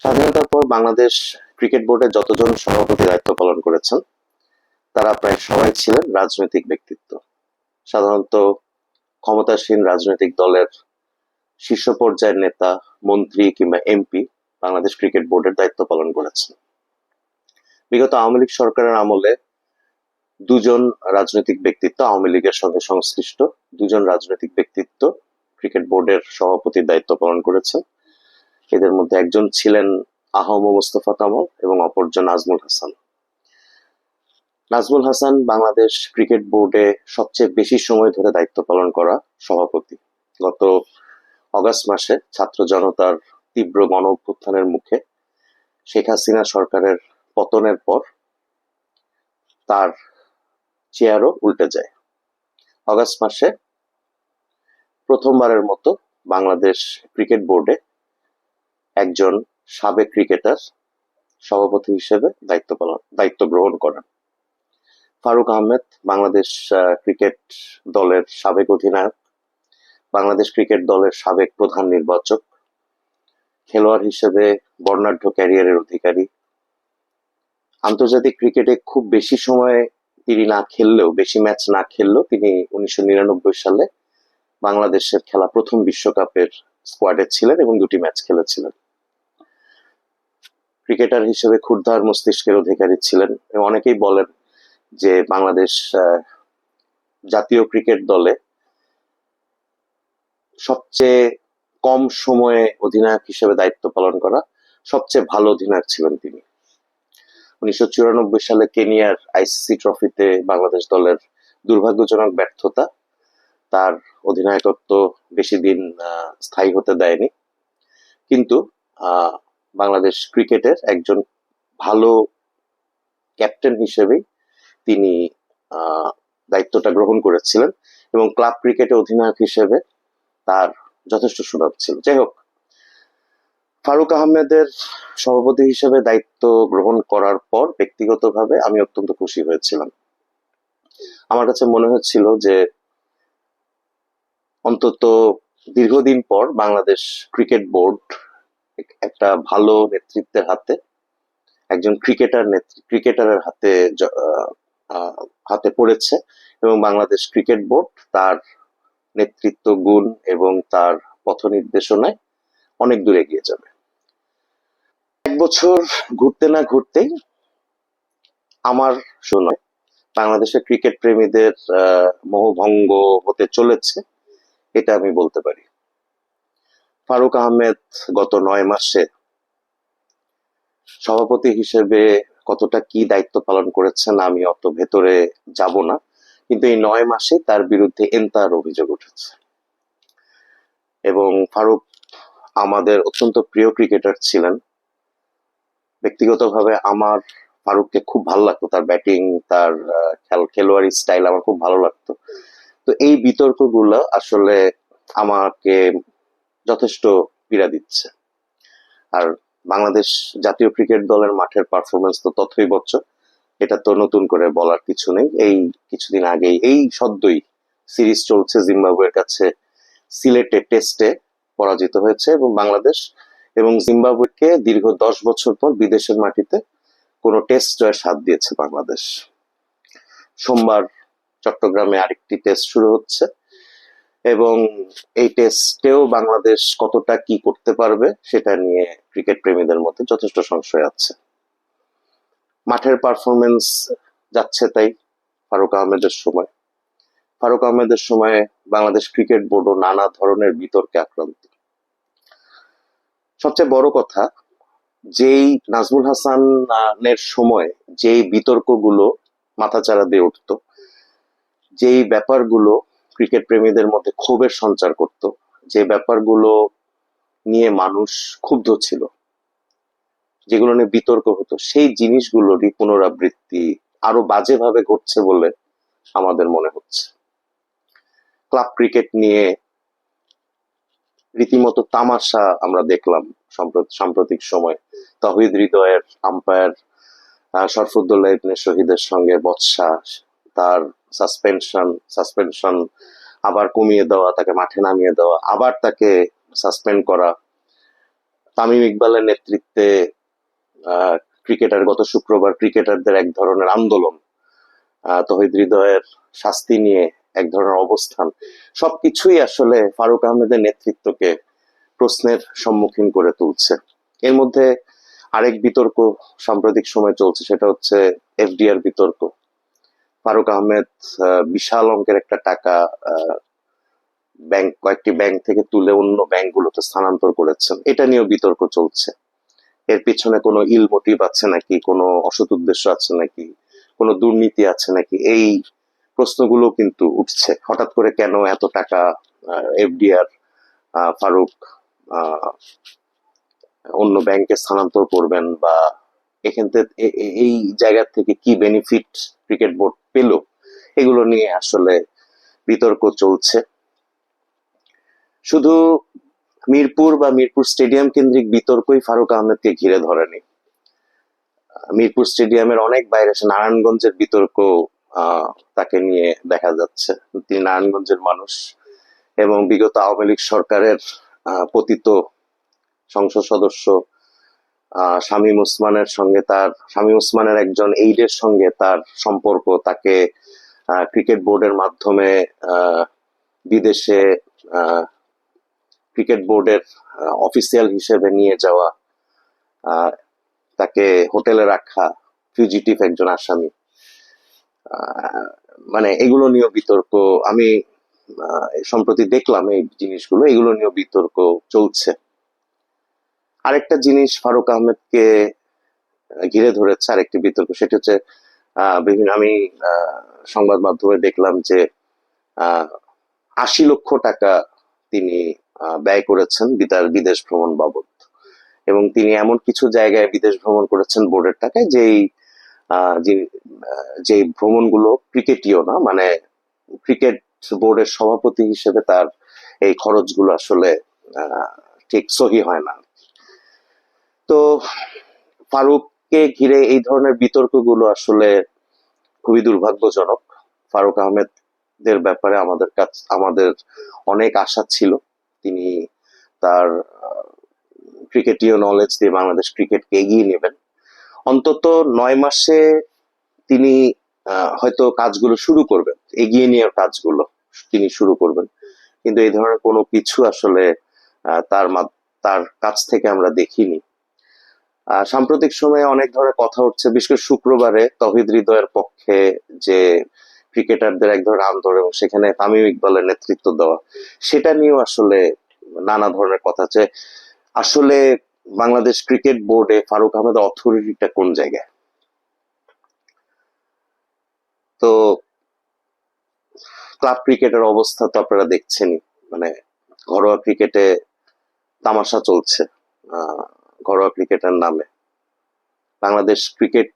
স্বাধীনতার পর বাংলাদেশ ক্রিকেট বোর্ডের যতজন সভাপতি দায়িত্ব পালন করেছেন, তারা প্রায় সবাই ছিলেন রাজনৈতিক ব্যক্তিত্ব। সাধারণত ক্ষমতাসীন রাজনৈতিক দলের শীর্ষ পর্যায়ের নেতা, মন্ত্রী কিংবা এমপি বাংলাদেশ ক্রিকেট বোর্ডের দায়িত্ব পালন করেছেন। বিগত আওয়ামী লীগ সরকারের আমলে দুজন রাজনৈতিক ব্যক্তিত্ব আওয়ামী লীগের সঙ্গে সংশ্লিষ্ট, দুজন রাজনৈতিক ব্যক্তিত্ব ক্রিকেট বোর্ডের সভাপতির দায়িত্ব পালন করেছেন। এদের মধ্যে একজন ছিলেন আহম মোস্তফা কামাল এবং অপরজন নাজমুল হাসান। নাজমুল হাসান বাংলাদেশ ক্রিকেট বোর্ডে সবচেয়ে বেশি সময় ধরে দায়িত্ব পালন করা সভাপতি। গত অগাস্ট মাসে ছাত্র জনতার তীব্র গণ অভ্যুত্থানের মুখে শেখ হাসিনা সরকারের পতনের পর তার চেয়ারও উল্টে যায়। অগাস্ট মাসে প্রথমবারের মতো বাংলাদেশ ক্রিকেট বোর্ডে একজন সাবেক ক্রিকেটার সভাপতি হিসেবে দায়িত্ব পালন, দায়িত্ব গ্রহণ করেন। ফারুক আহমেদ বাংলাদেশ ক্রিকেট দলের সাবেক অধিনায়ক, বাংলাদেশ ক্রিকেট দলের সাবেক প্রধান নির্বাচক, খেলোয়াড় হিসেবে বর্ণাঢ্য ক্যারিয়ারের অধিকারী। আন্তর্জাতিক ক্রিকেটে খুব বেশি সময় তিনি না খেললেও, বেশি ম্যাচ না খেললেও তিনি উনিশশো নিরানব্বই সালে বাংলাদেশের খেলা প্রথম বিশ্বকাপের স্কোয়াডে ছিলেন এবং দুটি ম্যাচ খেলেছিলেন। ক্রিকেটার হিসেবে ক্ষুরধার মস্তিষ্কের অধিকারী ছিলেন। অনেকেই বলেন যে বাংলাদেশ জাতীয় ক্রিকেট দলে সবচেয়ে কম সময়ে অধিনায়ক হিসেবে দায়িত্ব পালন করা সবচেয়ে ভালো অধিনায়ক ছিলেন তিনি। উনিশশো চুরানব্বই সালে কেনিয়ার আইসিসি ট্রফিতে বাংলাদেশ দলের দুর্ভাগ্যজনক ব্যর্থতা তার অধিনায়কত্ব বেশি দিন স্থায়ী হতে দেয়নি। কিন্তু বাংলাদেশ ক্রিকেটের একজন ভালো ক্যাপ্টেন হিসেবেই তিনি দায়িত্বটা গ্রহণ করেছিলেন এবং ক্লাব ক্রিকেটে অধিনায়ক হিসেবে তার যথেষ্ট সুনাম ছিল। যাই হোক, ফারুক আহমেদের সভাপতি হিসেবে দায়িত্ব গ্রহণ করার পর ব্যক্তিগতভাবে আমি অত্যন্ত খুশি হয়েছিলাম। আমার কাছে মনে হচ্ছিল যে অন্তত দীর্ঘদিন পর বাংলাদেশ ক্রিকেট বোর্ড একটা ভালো নেতৃত্বের হাতে, একজন ক্রিকেটার ক্রিকেটারের হাতে হাতে পড়েছে এবং বাংলাদেশ ক্রিকেট বোর্ড তার নেতৃত্ব, গুণ এবং তার পথ নির্দেশনায় অনেক দূর এগিয়ে যাবে। এক বছর ঘুরতে না ঘুরতেই আমার শোনায় বাংলাদেশের ক্রিকেট প্রেমীদের মোহভঙ্গ হতে চলেছে, এটা আমি বলতে পারি। ফারুক আহমেদ গত নয় মাসে সভাপতি হিসেবে কতটা কি দায়িত্ব পালন করেছেন আমি অত ভেতরে যাব না, কিন্তু এই নয় মাসে তার বিরুদ্ধে এন্তার অভিযোগ উঠেছে। এবং ফারুক আমাদের অত্যন্ত প্রিয় ক্রিকেটার ছিলেন। ব্যক্তিগতভাবে আমার ফারুককে খুব ভালো লাগতো, তার ব্যাটিং, তার খেলোয়াড়ি স্টাইল আমার খুব ভালো লাগতো। তো এই বিতর্কগুলো আসলে আমাকে যথেষ্ট পীড়া দিচ্ছে। আর বাংলাদেশ জাতীয় ক্রিকেট দলের মাঠের পারফরমেন্স তো তথই বচ্চ এটা তো নতুন করে বলার কিছু নেই। এই কিছুদিন আগেই, এই সদ্যই সিরিজ চলছে জিম্বাবুয়ের কাছে সিলেটে টেস্টে পরাজিত হয়েছে এবং বাংলাদেশ এবং জিম্বাবুয়েকে দীর্ঘ দশ বছর পর বিদেশের মাটিতে কোনো টেস্ট জয়ের স্বাদ দিয়েছে বাংলাদেশ। সোমবার চট্টগ্রামে আরেকটি টেস্ট শুরু হচ্ছে। এবং এই টেস্টেও বাংলাদেশ কতটা কি করতে পারবে, সেটা নিয়ে ক্রিকেট প্রেমীদের মধ্যে যথেষ্ট সংশয় আছে। মাঠের পারফরমেন্স যাচ্ছে তাই ফারুক আহমেদের সময়। ফারুক আহমেদের সময় বাংলাদেশ ক্রিকেট বোর্ডও নানা ধরনের বিতর্কে আক্রান্ত। সবচেয়ে বড় কথা, যেই নাজমুল হাসানের সময় যেই বিতর্কগুলো মাথাচাড়া দিয়ে উঠতো, যেই ব্যাপারগুলো ক্রিকেট প্রেমীদের মধ্যে ক্ষোভের সঞ্চার করত। যে ব্যাপারগুলো নিয়ে মানুষ ক্ষুব্ধ ছিল, যেগুলো নিয়ে বিতর্ক হতো, সেই জিনিসগুলোরই পুনরাবৃত্তি আরও বাজেভাবে ঘটছে বলে আমাদের মনে হচ্ছে। ক্লাব ক্রিকেট নিয়ে রীতিমতো তামাশা আমরা দেখলাম সম্প্র- সাম্প্রতিক সময়। তহিদ হৃদয়ের আম্পায়ার শরফুদ্দোল্লাহ ইবনে শহীদের সঙ্গে বৎসা, তার সাসপেনশন সাসপেনশন আবার কমিয়ে দেওয়া, তাকে মাঠে নামিয়ে দেওয়া, আবার তাকে সাসপেন্ড করা। তামিম ইকবালের নেতৃত্বে ক্রিকেটার গত শুক্রবার ক্রিকেটারদের এক ধরনের আন্দোলন তহিদ হৃদয়ের শাস্তি নিয়ে এক ধরনের অবস্থান। সবকিছুই আসলে ফারুক আহমেদের নেতৃত্বকে প্রশ্নের সম্মুখীন করে তুলছে। এর মধ্যে আরেক বিতর্ক সাম্প্রতিক সময় চলছে, সেটা হচ্ছে এফডিআর বিতর্ক। ফারুক আহমেদ আহ, বিশাল অঙ্কের একটা টাকা ব্যাংক কয়েকটি ব্যাংক থেকে তুলে অন্য ব্যাংকগুলোতে স্থানান্তর করেছেন। এটা নিয়েও বিতর্ক চলছে। এর পিছনে কোনো ইল মোটিভ আছে নাকি? কোনো অসৎ উদ্দেশ্য আছে নাকি? কোনো দুর্নীতি আছে নাকি? এই প্রশ্নগুলো কিন্তু উঠছে। হঠাৎ করে কেন এত টাকা এফডিআর ফারুক অন্য ব্যাংকে স্থানান্তর করবেন বা এখান থেকে এই জায়গা থেকে কি বেনিফিট ক্রিকেট বোর্ড পেল। এগুলো নিয়ে আসলে বিতর্ক চলছে। শুধু মিরপুর বা মিরপুর স্টেডিয়াম কেন্দ্রিক বিতর্কই ফারুক আহমেদকে ঘিরে ধরেনি। মিরপুর স্টেডিয়ামের অনেক বাইরে নারায়ণগঞ্জের বিতর্ক তাকে নিয়ে দেখা যাচ্ছে। তিনি নারায়ণগঞ্জের মানুষ এবং বিগত আওয়ামী লীগ সরকারের পতিত সংসদ সদস্য শামীম ওসমানের সঙ্গে তার শামীম ওসমানের একজন এইডের সঙ্গে তার সম্পর্ক তাকে ক্রিকেট বোর্ডের মাধ্যমে বিদেশে ক্রিকেট বোর্ডের অফিসিয়াল হিসেবে নিয়ে যাওয়া তাকে হোটেলে রাখা ফিউজিটিভ একজন আসামি। মানে এগুলো নিয়েও বিতর্ক, আমি সম্প্রতি দেখলাম এই জিনিসগুলো, এগুলো নিয়েও বিতর্ক চলছে। আরেকটা জিনিস ফারুক আহমেদকে আহ, ঘিরে ধরেছে আরেকটি বিতর্ক সেটা হচ্ছে বিভিন্ন আমি সংবাদ মাধ্যমে দেখলাম যে আশি লক্ষ টাকা তিনি ব্যয় করেছেন বিদার বিদেশ ভ্রমণ বাবদ। এবং তিনি এমন কিছু জায়গায় বিদেশ ভ্রমণ করেছেন বোর্ডের টাকায় যেই যে ভ্রমণগুলো ক্রিকেটীয় না মানে ক্রিকেট বোর্ডের সভাপতি হিসেবে তার এই খরচগুলো আসলে ঠিক সহি হয় না। তো ফারুককে ঘিরে এই ধরনের বিতর্কগুলো আসলে খুবই দুর্ভাগ্যজনক। ফারুক আহমেদের ব্যাপারে আমাদের কাছ আমাদের অনেক আশা ছিল। তিনি তার ক্রিকেটীয় নলেজ দিয়ে বাংলাদেশ ক্রিকেটকে এগিয়ে নেবেন। অন্তত নয় মাসে তিনি হয়তো কাজগুলো শুরু করবেন। এগিয়ে নেওয়ার কাজগুলো তিনি শুরু করবেন। কিন্তু এই ধরনের কোনো কিছু আসলে তার তার কাছ থেকে আমরা দেখিনি। সাম্প্রতিক সময়ে অনেক ধরনের কথা উঠছে, বিশেষ করে শুক্রবারে তহিদ হৃদয়ের পক্ষে যে ক্রিকেটারদের এক ধরনের আন্দোলন এবং সেখানে তামিম ইকবালের নেতৃত্ব দেওয়া, সেটা নিয়েও আসলে নানা ধরনের কথা আছে। আসলে বাংলাদেশ ক্রিকেট বোর্ডে ফারুক আহমেদ অথরিটিটা কোন জায়গায়? তো ক্লাব ক্রিকেটের অবস্থা তো আপনারা দেখছেনই মানে ঘরোয়া ক্রিকেটে তামাশা চলছে। ঘরোয়া ক্রিকেটের নামে। বাংলাদেশ ক্রিকেট,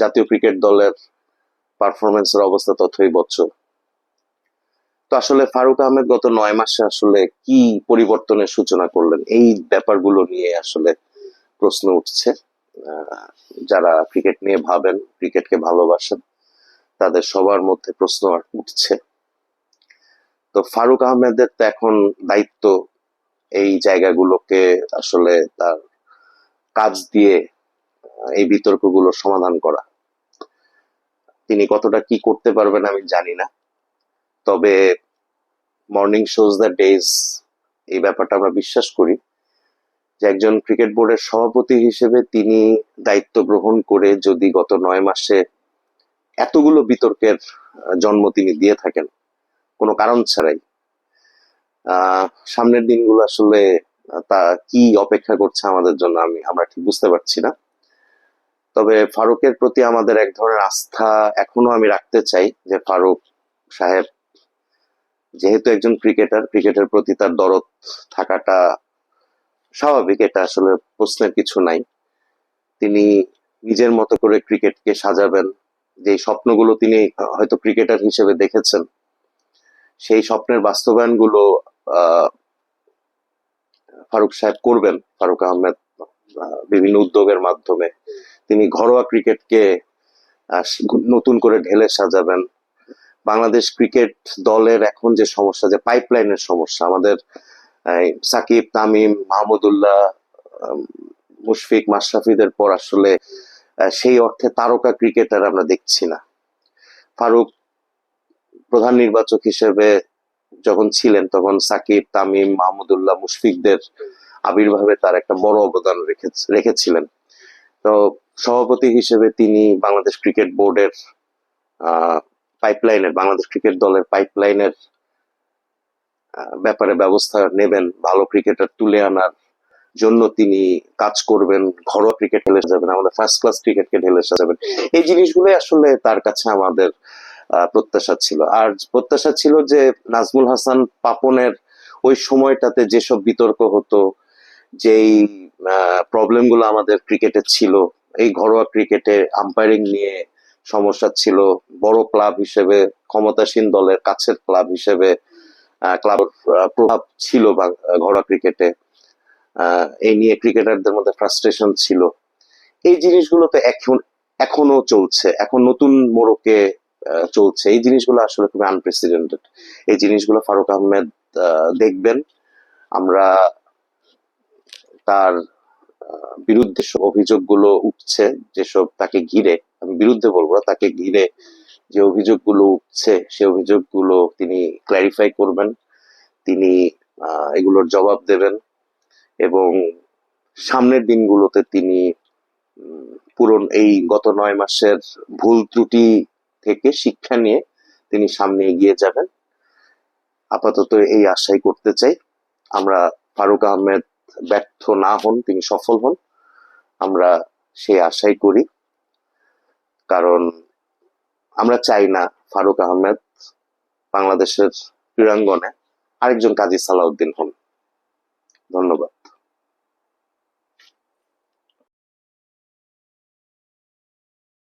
জাতীয় ক্রিকেট দলের পারফরমেন্সের অবস্থা তথই বছর তো আসলে ফারুক আহমেদ গত নয় মাসে আসলে কি পরিবর্তনের সূচনা করলেন? এই ব্যাপারগুলো নিয়ে আসলে প্রশ্ন উঠছে। যারা ক্রিকেট নিয়ে ভাবেন, ক্রিকেটকে ভালোবাসেন, তাদের সবার মধ্যে প্রশ্ন উঠছে। তো ফারুক আহমেদের তো এখন দায়িত্ব এই জায়গাগুলোকে আসলে তার কাজ দিয়ে এই বিতর্কগুলো সমাধান করা। তিনি কতটা কি করতে পারবেন আমি জানি না। তবে মর্নিং শোজ দ্য ডেজ এই ব্যাপারটা আমরা বিশ্বাস করি যে একজন ক্রিকেট বোর্ডের সভাপতি হিসেবে তিনি দায়িত্ব গ্রহণ করে যদি গত নয় মাসে এতগুলো বিতর্কের জন্ম তিনি দিয়ে থাকেন, কোনো কারণ ছাড়াই। সামনের দিনগুলো আসলে তা কি অপেক্ষা করছে আমাদের জন্য আমি, আমরা ঠিক বুঝতে পারছি না। তবে ফারুকের প্রতি আমাদের এক ধরনের আস্থা এখনও আমি রাখতে চাই যে ফারুক সাহেব যেহেতু একজন ক্রিকেটার, ক্রিকেটের প্রতি তার দরদ থাকাটা স্বাভাবিক, এটা আসলে প্রশ্নের কিছু নাই। তিনি নিজের মতো করে ক্রিকেটকে সাজাবেন। যে স্বপ্নগুলো তিনি হয়তো ক্রিকেটার হিসেবে দেখেছেন, সেই স্বপ্নের বাস্তবায়নগুলো ফারুক সাহেব করবেন ফারুক আহমেদ আহ, বিভিন্ন উদ্যোগের মাধ্যমে। তিনি ঘরোয়া ক্রিকেটকে নতুন করে ঢেলে সাজাবেন। বাংলাদেশ ক্রিকেট দলের এখন যে সমস্যা যে পাইপলাইনের সমস্যা আমাদের সাকিব তামিম মাহমুদুল্লাহ মুশফিক মাশরাফিদের পর আসলে সেই অর্থে তারকা ক্রিকেটার আমরা দেখছি না। ফারুক প্রধান নির্বাচক হিসেবে যখন ছিলেন, তখন সাকিব, তামিম মাহমুদুল্লাহ মুশফিকদের আবির্ভাবে তার একটা বড় অবদান রেখে- রেখেছিলেন। তো সভাপতি হিসেবে তিনি বাংলাদেশ ক্রিকেট বোর্ডের পাইপলাইনের, বাংলাদেশ ক্রিকেট দলের পাইপলাইনের ব্যাপারে ব্যবস্থা নেবেন, ভালো ক্রিকেটার তুলে আনার জন্য তিনি কাজ করবেন, ঘরোয়া ক্রিকেট খেলে যাবেন, আমাদের ফার্স্ট ক্লাস ক্রিকেটকে ঢেলে যাবেন। এই জিনিসগুলোই আসলে তার কাছে আমাদের প্রত্যাশা ছিল। আর প্রত্যাশা ছিল যে নাজমুল হাসান পাপনের ওই সময়টাতে যেসব বিতর্ক হতো, যেই প্রবলেমগুলো আমাদের ক্রিকেটে ছিল, এই ঘরোয়া ক্রিকেটে আম্পায়ারিং নিয়ে সমস্যা ছিল, বড় ক্লাব হিসেবে, ক্ষমতাসীন দলের কাছের ক্লাব হিসেবে ক্লাব প্রভাব ছিল ঘরোয়া ক্রিকেটে এই নিয়ে ক্রিকেটারদের মধ্যে ফ্রাস্ট্রেশন ছিল। এই জিনিসগুলো তো এখন, এখনও চলছে। এখন নতুন মোড়কে চলছে। এই জিনিসগুলো আসলে খুবই আনপ্রেসিডেন্টেড এই জিনিসগুলো ফারুক আহমেদ দেখবেন। আমরা তার বিরুদ্ধে অভিযোগগুলো উঠছে, যেসব তাকে ঘিরে, আমি বিরুদ্ধে বলব তাকে ঘিরে যে অভিযোগগুলো উঠছে, সে অভিযোগগুলো তিনি ক্ল্যারিফাই করবেন। তিনি এগুলোর জবাব দেবেন এবং সামনের দিনগুলোতে তিনি পুরন এই গত নয় মাসের ভুল ত্রুটি থেকে শিক্ষা নিয়ে তিনি সামনে এগিয়ে যাবেন। আপাতত এই আশাই করতে চাই, আমরা ফারুক আহমেদ ব্যর্থ না হন, তিনি সফল হন, আমরা সেই আশাই করি। কারণ আমরা চাই না ফারুক আহমেদ বাংলাদেশের ক্রীড়াঙ্গনে আরেকজন কাজী সালাউদ্দিন হন। ধন্যবাদ।